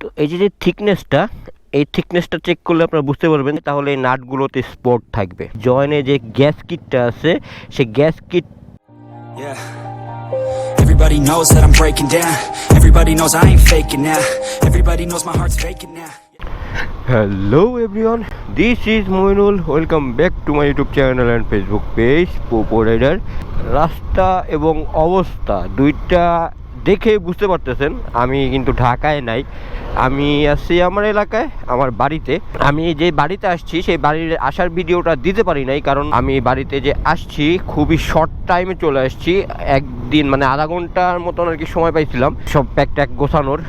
তো এই যে যে থিকনেসটা এই থিকনেসটা চেক করলে আপনারা বুঝতে পারবেন তাহলে এই নাটগুলোতে স্পট থাকবে জয়েনে যে গ্যাস কিটটা আছে সেই gas kit. Everybody knows that I'm breaking down. Everybody knows I ain't faking now. Everybody knows my heart's faking now. Hello everyone this is Moinul welcome back to my YouTube channel and Facebook page Popo rider রাস্তা এবং অবস্থা দুইটা দেখে বুঝতে পারতেছেন, আমি কিন্তু ঢাকায় নাই। আমি আসছি আমার এলাকায়, আমার বাড়িতে। আমি যে বাড়িতে আসছি, সেই বাড়ির আসার ভিডিওটা দিতে পারি নাই, কারণ আমি বাড়িতে যে আসছি, খুবই শর্ট টাইমে চলে আসছি। একদিন মানে আধা ঘণ্টার মতন আর কি সময় পাইছিলাম। সব প্যাক ট্যাক গোছানোর।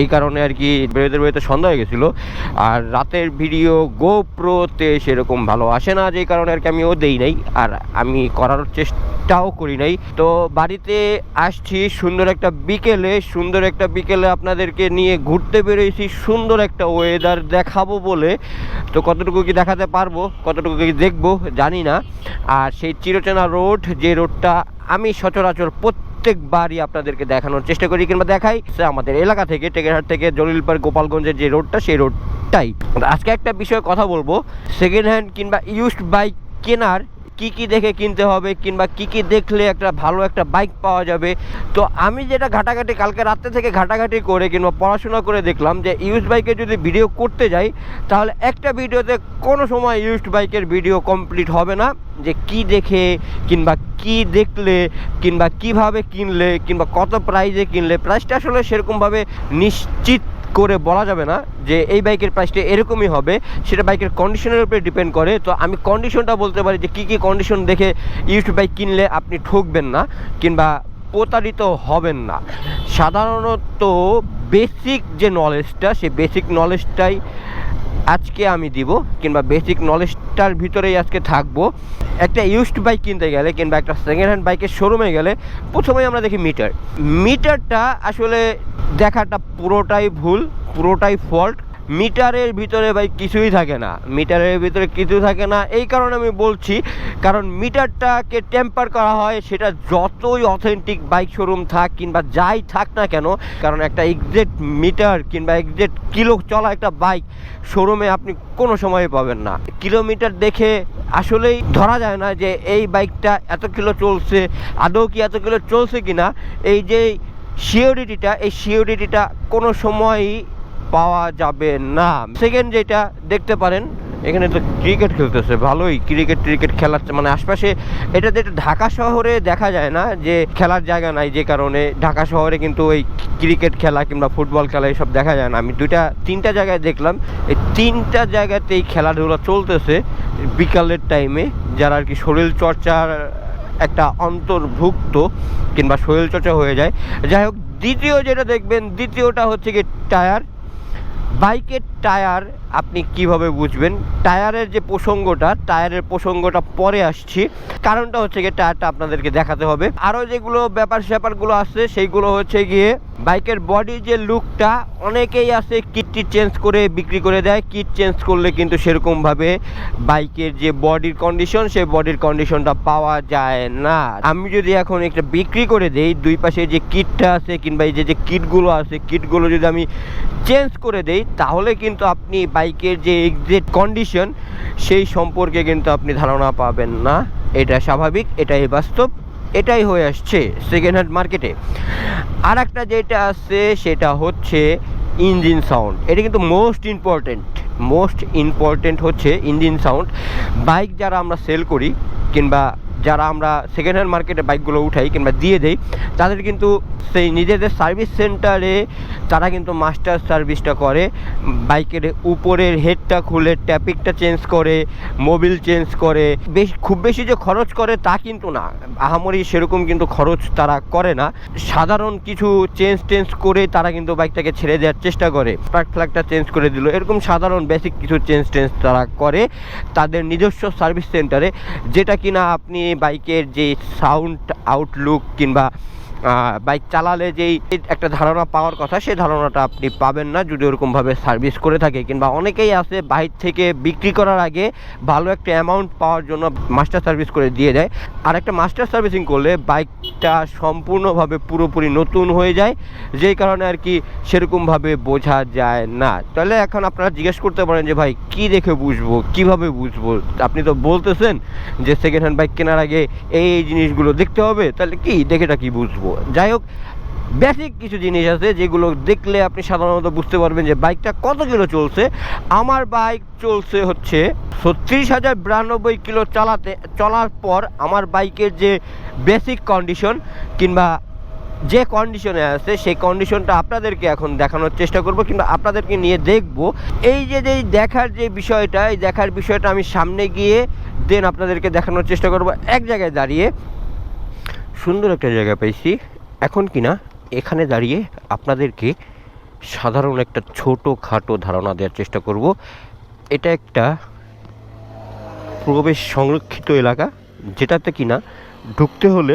এই কারণে আর কি বেরোতে বেরোতে সন্ধ্যা হয়ে গেছিল। আর রাতের ভিডিও গোপ্রোতে সেরকম ভালো আসে না যে কারণে আর কি আমিও দেই নাই, আর আমি করার চেষ্টাও করি নাই। তো বাড়িতে আসছি সুন্দর একটা বিকেলে, সুন্দর একটা বিকেলে আপনাদেরকে নিয়ে ঘুরতে বেরিয়েছি, সুন্দর একটা ওয়েদার দেখাবো বলে। তো কতটুকু কি দেখাতে পারব, কতটুকু কি দেখব জানি না। আর সেই চিরচেনা রোড যে রোডটা আমি সচরাচর প্রত্যেকবারই আপনাদেরকে দেখানোর চেষ্টা করি কিংবা দেখাই। আমাদের এলাকা থেকে, টেকেরহাট থেকে জলিলপাড় গোপালগঞ্জের যে রোডটা, সেই রোডটাই। আজকে একটা বিষয়ে কথা বলব। সেকেন্ড হ্যান্ড কিংবা ইউজড বাইক কেনার কি কি দেখে কিনতে হবে কিংবা কি কি দেখলে একটা ভালো একটা বাইক পাওয়া যাবে। তো আমি যেটা ঘাটাঘাটি কালকে রাত্রে থেকে ঘাটাঘাটি করে কিংবা পড়াশোনা করে দেখলাম যে ইউজ বাইকে যদি ভিডিও করতে যাই, তাহলে একটা ভিডিওতে কোনো সময় ইউজড বাইকের ভিডিও কমপ্লিট হবে না। যে কি দেখে কিংবা কি দেখলে কিংবা কীভাবে কিনলে কিংবা কত প্রাইজে কিনলে প্রাইসটা আসলে সেরকমভাবে নিশ্চিত করে বলা যাবে না যে এই বাইকের প্রাইসটা এরকমই হবে, সেটা বাইকের কন্ডিশনের উপরে ডিপেন্ড করে। তো আমি কন্ডিশনটা বলতে পারি যে কী কী কন্ডিশন দেখে ইউজ বাইক কিনলে আপনি ঠকবেন না কিংবা প্রতারিত হবেন না। সাধারণত বেসিক যে নলেজটা সেই বেসিক নলেজটাই আজকে আমি দিব, কিংবা বেসিক নলেজটার ভিতরেই আজকে থাকব। একটা ইউজড বাইক কিনতে গেলে, কিংবা একটা সেকেন্ড হ্যান্ড বাইকের শোরুমে গেলে, প্রথমেই আমরা দেখি মিটার মিটারটা আসলে দেখাটা পুরোটাই ভুল, পুরোটাই ফল্ট মিটারের ভিতরে ভাই কিছুই থাকে না, মিটারের ভিতরে কিছু থাকে না। এই কারণে আমি বলছি, কারণ মিটারটাকে টেম্পার করা হয়, সেটা যতই অথেন্টিক বাইক শোরুম থাক কিংবা যাই থাক না কেন, কারণ একটা এক্সাক্ট মিটার কিংবা এক্সাক্ট কিলো চলা একটা বাইক শোরুমে আপনি কোনো সময় পাবেন না। কিলোমিটার দেখে আসলেই ধরা যায় না যে এই বাইকটা এত কিলো চলছে, আদৌ কি এত কিলো চলছে কিনা। এই যে সিওরিটিটা এই সিওরিটিটা কোনো সময়ই পাওয়া যাবে না। সেকেন্ড যেটা দেখতে পারেন, এখানে তো ক্রিকেট খেলতেছে, ভালোই ক্রিকেট ক্রিকেট খেলার মানে আশপাশে এটা যেটা ঢাকা শহরে দেখা যায় না, যে খেলার জায়গা নাই যে কারণে ঢাকা শহরে কিন্তু ওই ক্রিকেট খেলা কিংবা ফুটবল খেলা এসব দেখা যায় না। আমি দুইটা, তিনটা জায়গায় দেখলাম, এই তিনটা জায়গাতেই খেলাধুলা চলতেছে বিকালের টাইমে যারা আর কি শরীর চর্চার একটা অন্তর্ভুক্ত কিংবা শরীরচর্চা হয়ে যায়। যাই হোক, দ্বিতীয় যেটা দেখবেন, দ্বিতীয়টা হচ্ছে কি টায়ার বাইকের টায়ার আপনি কীভাবে বুঝবেন? টায়ারের যে প্রসঙ্গটা, টায়ারের প্রসঙ্গটা পরে আসছি। কারণটা হচ্ছে গিয়ে টায়ারটা আপনাদেরকে দেখাতে হবে। আরও যেগুলো ব্যাপার স্যাপারগুলো আছে, সেইগুলো হচ্ছে গিয়ে বাইকের বডির যে লুকটা, অনেকেই আছে কিটটি চেঞ্জ করে বিক্রি করে দেয়। কিট চেঞ্জ করলে কিন্তু সেরকমভাবে বাইকের যে বডির কন্ডিশন সেই বডির কন্ডিশনটা পাওয়া যায় না। আমি যদি এখন একটা বিক্রি করে দেই, দুই পাশে যে কিটটা আছে কিংবা এই যে যে কিটগুলো আছে, কিটগুলো যদি আমি চেঞ্জ করে দেই, তাহলে কিন্তু আপনি বাইকের যে এক্সাক্ট কন্ডিশন সেই সম্পর্কে কিন্তু আপনি ধারণা পাবেন না। এটা স্বাভাবিক, এটাই বাস্তব, এটাই হয়ে আসছে সেকেন্ড হ্যান্ড মার্কেটে আর একটা যেটা আছে, সেটা হচ্ছে ইঞ্জিন সাউন্ড এটা কিন্তু মোস্ট ইম্পর্টেন্ট মোস্ট ইম্পর্টেন্ট হচ্ছে ইঞ্জিন সাউন্ড বাইক যারা আমরা সেল করি কিংবা যারা আমরা সেকেন্ড হ্যান্ড মার্কেটে বাইকগুলো উঠাই কিংবা দিয়ে দেই, তাদের কিন্তু সেই নিজেদের সার্ভিস সেন্টারে তারা কিন্তু মাস্টার সার্ভিসটা করে বাইকের উপরের হেডটা খুলে ট্যাপিকটা চেঞ্জ করে মোবিল চেঞ্জ করে। বেশ, খুব বেশি যে খরচ করে তা কিন্তু না। আহামরি সেরকম কিন্তু খরচ তারা করে না। সাধারণ কিছু চেঞ্জ টেঞ্জ করে তারা কিন্তু বাইকটাকে ছেড়ে দেওয়ার চেষ্টা করে। প্লাগ ফ্ল্যাগটা চেঞ্জ করে দিল। এরকম সাধারণ বেসিক কিছু চেঞ্জ টেঞ্জ তারা করে তাদের নিজস্ব সার্ভিস সেন্টারে যেটা কিনা আপনি বাইকের যে সাউন্ড আউটলুক কিংবা বাইক চালালে যেই একটা ধারণা পাওয়ার কথা সেই ধারণাটা আপনি পাবেন না যদি ওরকমভাবে সার্ভিস করে থাকে। কিংবা অনেকেই আছে বাইক থেকে বিক্রি করার আগে ভালো একটা অ্যামাউন্ট পাওয়ার জন্য মাস্টার সার্ভিস করে দিয়ে দেয়। আর একটা মাস্টার সার্ভিসিং করলে বাইকটা সম্পূর্ণভাবে পুরোপুরি নতুন হয়ে যায়। যেই কারণে আর কি সেরকমভাবে বোঝা যায় না। তাহলে এখন আপনারা জিজ্ঞেস করতে পারেন যে, ভাই, কি দেখে বুঝব? কীভাবে বুঝব? আপনি তো বলতেছেন যে সেকেন্ড হ্যান্ড বাইক কেনার আগে এই জিনিসগুলো দেখতে হবে। তাহলে কি? দেখেটা কি বুঝব? যাই হোক বেসিক কিছু জিনিস আছে যেগুলো দেখলে আপনি সাধারণত বুঝতে পারবেন যে বাইকটা কত কিলো চলছে। আমার বাইক চলছে হচ্ছে ছত্রিশ হাজার বিরানব্বই কিলো চালাতে, চলার পর আমার বাইকের যে বেসিক কন্ডিশন কিংবা যে কন্ডিশনে আছে, সেই কন্ডিশনটা আপনাদেরকে এখন দেখানোর চেষ্টা করব কিংবা আপনাদেরকে নিয়ে দেখব। এই যে যে দেখার যে বিষয়টা, এই দেখার বিষয়টা আমি সামনে গিয়ে দেন আপনাদেরকে দেখানোর চেষ্টা করব। এক জায়গায় দাঁড়িয়ে সুন্দর একটা জায়গা পেয়েছি। এখন কি না এখানে দাঁড়িয়ে আপনাদেরকে সাধারণ একটা ছোটো খাটো ধারণা দেওয়ার চেষ্টা করব। এটা একটা প্রবেশ সংরক্ষিত এলাকা, যেটাতে কিনা ঢুকতে হলে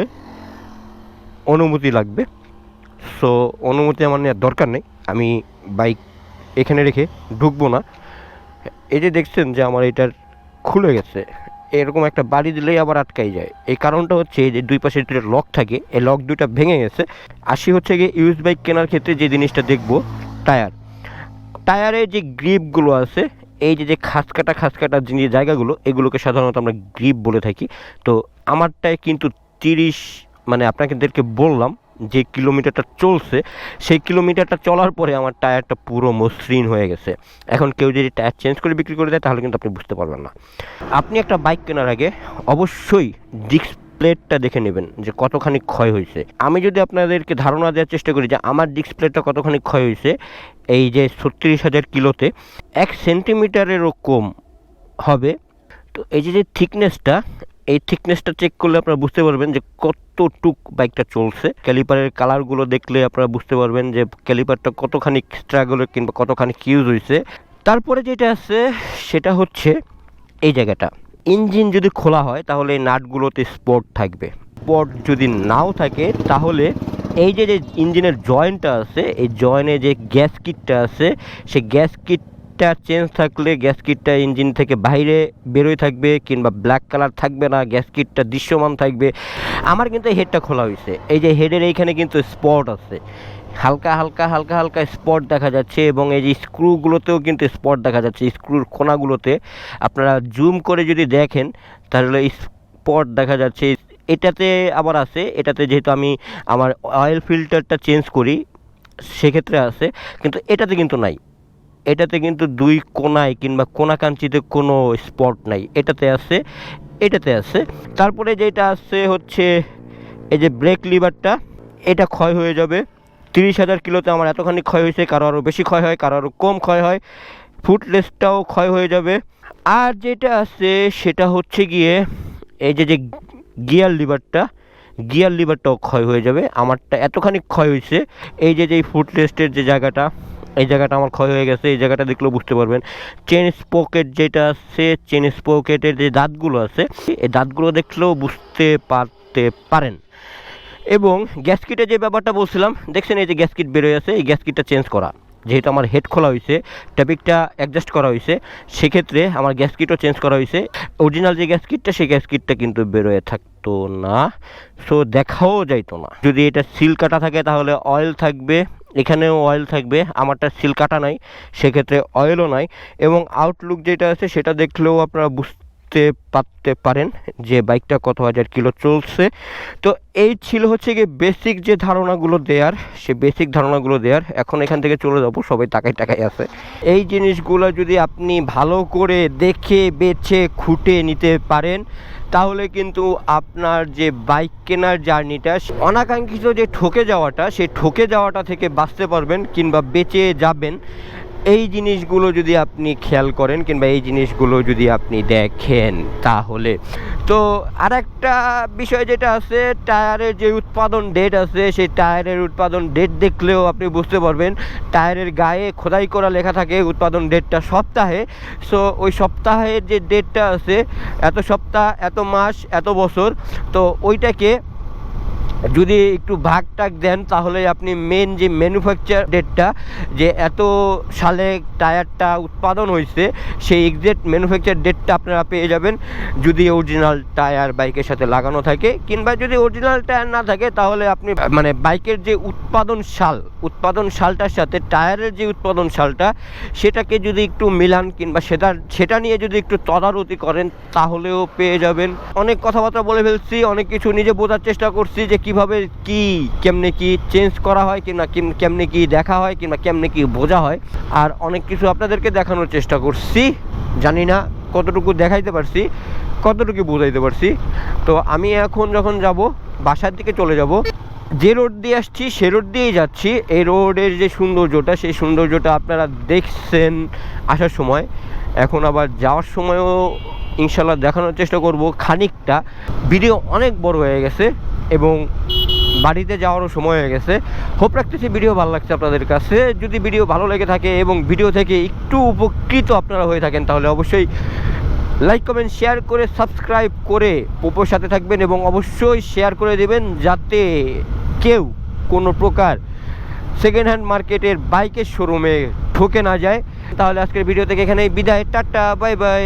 অনুমতি লাগবে। সো অনুমতি আমার নেওয়ার দরকার নেই। আমি বাইক এখানে রেখে ঢুকবো না। এই যে দেখছেন যে আমার এটার খুলে গেছে। এরকম একটা বাড়ি দিলেই আবার আটকাই যায়। এই কারণটা হচ্ছে যে দুই পাশে দুটো লক থাকে, এই লক দুইটা ভেঙে গেছে। আসি হচ্ছে গিয়ে ইউজ বাইক কেনার ক্ষেত্রে যে জিনিসটা দেখব, টায়ার। টায়ারের যে গ্রিপগুলো আছে, এই যে যে খাস কাটা খাস কাটা যে জায়গাগুলো, এগুলোকে সাধারণত আমরা গ্রিপ বলে থাকি। তো আমারটায় কিন্তু তিরিশ মানে আপনাদেরকে বললাম যে কিলোমিটারটা চলছে, সেই কিলোমিটারটা চলার পরে আমার টায়ারটা পুরো মসৃণ হয়ে গেছে। এখন কেউ যদি টায়ার চেঞ্জ করে বিক্রি করে দেয়, তাহলে কিন্তু আপনি বুঝতে পারবেন না। আপনি একটা বাইক কেনার আগে অবশ্যই ডিস্ক প্লেটটা দেখে নেবেন যে কতখানি ক্ষয় হয়েছে। আমি যদি আপনাদেরকে ধারণা দেওয়ার চেষ্টা করি যে আমার ডিস্ক প্লেটটা কতখানি ক্ষয় হয়েছে, এই যে ছত্রিশ হাজার কিলোতে এক সেন্টিমিটারেরও কম হবে। তো এই যে যে থিকনেসটা এই থিকনেসটা চেক করলে আপনারা বুঝতে পারবেন যে কতটুক বাইকটা চলছে। ক্যালিপারের কালারগুলো দেখলে আপনারা বুঝতে পারবেন যে ক্যালিপারটা কতখানি স্ট্রাগল কিংবা কতখানি কিউজ হয়েছে তারপরে যেটা আছে, সেটা হচ্ছে এই জায়গাটা। ইঞ্জিন যদি খোলা হয়, তাহলে এই নাটগুলোতে স্পট থাকবে। স্পট যদি নাও থাকে, তাহলে এই যে যে ইঞ্জিনের জয়েন্টটা আছে, এই জয়েনে যে গ্যাস কিটটা আছে, সেই গ্যাস কিটটা চেঞ্জ থাকলে গ্যাস কিটটা ইঞ্জিন থেকে বাইরে বেরোয় থাকবে কিংবা ব্ল্যাক কালার থাকবে না গ্যাস কিটটা দৃশ্যমান থাকবে। আমার কিন্তু হেডটা খোলা হয়েছে। এই যে হেডের এইখানে কিন্তু স্পট আছে। হালকা হালকা হালকা হালকা স্পট দেখা যাচ্ছে এবং এই যে স্ক্রুগুলোতেও কিন্তু স্পট দেখা যাচ্ছে। স্ক্রুর কোনাগুলোতে আপনারা জুম করে যদি দেখেন, তাহলে স্পট দেখা যাচ্ছে। এটাতে আবার আছে, এটাতে যেহেতু আমি আমার অয়েল ফিল্টারটা চেঞ্জ করি, সেক্ষেত্রে আছে। কিন্তু এটাতে কিন্তু নাই। এটাতে কিন্তু দুই কোনায় কিংবা কোনাকাঞ্চিতে কোনো স্পট নাই। এটাতে আছে এটাতে আছে। তারপরে যেটা আছে হচ্ছে, এই যে ব্রেক লিভারটা, এটা ক্ষয় হয়ে যাবে। তিরিশ হাজার কিলোতে আমার এতখানি ক্ষয় হয়েছে, কারও আরও বেশি ক্ষয় হয়, কারও আরও কম ক্ষয় হয়। ফুটলেসটাও ক্ষয় হয়ে যাবে। আর যেটা আছে, সেটা হচ্ছে গিয়ে, এই যে যে গিয়ার লিভারটা, গিয়ার লিভারটাও ক্ষয় হয়ে যাবে। আমারটা এতখানি ক্ষয় হয়েছে, এই যে যে ফুটলেস্টের যে জায়গাটা এই জায়গাটা আমার ক্ষয় হয়ে গেছে, এই জায়গাটা দেখলেও বুঝতে পারবেন। চেন স্পকেট যেটা আছে চেন স্পকেটের যে দাঁতগুলো আছে, এই দাঁতগুলো দেখলেও বুঝতে পারতে পারেন। এবং গ্যাস কিটের যে ব্যাপারটা বলছিলাম, দেখছেন এই যে গ্যাস কিট বেরোয় আছে, এই গ্যাস কিটটা চেঞ্জ করা। যেহেতু আমার হেড খোলা হয়েছে, ট্যাপিকটা অ্যাডজাস্ট করা হয়েছে, সেক্ষেত্রে আমার গ্যাস কিটও চেঞ্জ করা হয়েছে। অরিজিনাল যে গ্যাস কিটটা সেই গ্যাস কিটটা কিন্তু বেরোয় থাকতো না। সো দেখাও যাইতো না। যদি এটা সিল কাটা থাকে, তাহলে অয়েল থাকবে। এখানেও অয়েল থাকবে। আমারটা সিল কাটা নাই, সেক্ষেত্রে অয়েলও নাই। এবং আউটলুক যেটা আছে, সেটা দেখলেও আপনারা বুঝতে পারতে পারেন যে বাইকটা কত হাজার কিলো চলছে। তো এই ছিল হচ্ছে গিয়ে বেসিক যে ধারণাগুলো দেওয়ার সে বেসিক ধারণাগুলো দেয়ার। এখন এখান থেকে চলে যাব, সবাই টাকায় টাকায় আছে। এই জিনিসগুলো যদি আপনি ভালো করে দেখে, বেছে, খুঁটে নিতে পারেন, তাহলে কিন্তু আপনার যে বাইক কেনার জার্নিটা, অনাকাঙ্ক্ষিত যে ঠকে যাওয়াটা সেই ঠকে যাওয়াটা থেকে বাঁচতে পারবেন কিংবা বেঁচে যাবেন। এই জিনিসগুলো যদি আপনি খেয়াল করেন কিংবা এই জিনিসগুলো যদি আপনি দেখেন তাহলে। তো আর একটা বিষয় যেটা আছে, টায়ারের যে উৎপাদন ডেট আছে, সেই টায়ারের উৎপাদন ডেট দেখলেও আপনি বুঝতে পারবেন, টায়ারের গায়ে খোদাই করা লেখা থাকে উৎপাদন ডেটটা সপ্তাহে। সো ওই সপ্তাহের যে ডেটটা আছে, এত সপ্তাহ, এত মাস, এত বছর, তো ওইটাকে যদি একটু ভাগ টাগ দেন, তাহলে আপনি মেন যে ম্যানুফ্যাকচার ডেটটা যে এত সালে টায়ারটা উৎপাদন হয়েছে, সেই এক্সাক্ট ম্যানুফ্যাকচার ডেটটা আপনারা পেয়ে যাবেন। যদি অরিজিনাল টায়ার বাইকের সাথে লাগানো থাকে, কিংবা যদি অরিজিনাল টায়ার না থাকে, তাহলে আপনি মানে বাইকের যে উৎপাদন সাল, উৎপাদন সালটার সাথে টায়ারের যে উৎপাদন সালটা, সেটাকে যদি একটু মিলান কিংবা সেটা সেটা নিয়ে যদি একটু তদারতি করেন, তাহলেও পেয়ে যাবেন। অনেক কথাবার্তা বলে ফেলছি, অনেক কিছু নিজে বোঝার চেষ্টা করছি যে কীভাবে কি, কেমনে কি চেঞ্জ করা হয় কিংবা কেম- কেমনে কি দেখা হয় কিংবা কেমনে কি বোঝা হয়, আর অনেক কিছু আপনাদেরকে দেখানোর চেষ্টা করছি। জানি না কতটুকু দেখাইতে পারছি, কতটুকু বোঝাইতে পারছি। তো আমি এখন যখন যাব, বাসার দিকে চলে যাব, যে রোড দিয়ে আসছি সে রোড দিয়েই যাচ্ছি। এই রোডের যে সৌন্দর্যটা, সেই সৌন্দর্যটা আপনারা দেখছেন আসার সময়। এখন আবার যাওয়ার সময়ও ইনশাল্লাহ দেখানোর চেষ্টা করব খানিকটা। ভিডিও অনেক বড় হয়ে গেছে। এবং বাড়িতে যাওয়ারও সময় হয়ে গেছে। হোপ রাখতেছি ভিডিও ভালো লাগছে আপনাদের কাছে। যদি ভিডিও ভালো লেগে থাকে এবং ভিডিও থেকে একটু উপকৃত আপনারা হয়ে থাকেন, তাহলে অবশ্যই লাইক কমেন্ট শেয়ার করে সাবস্ক্রাইব করে পোপোর সাথে থাকবেন এবং অবশ্যই শেয়ার করে দেবেন যাতে কেউ কোনো প্রকার সেকেন্ড হ্যান্ড মার্কেটের বাইকের শোরুমে ঠকে না যায়। তাহলে আজকের ভিডিও থেকে এখানেই বিদায়। Tata bye bye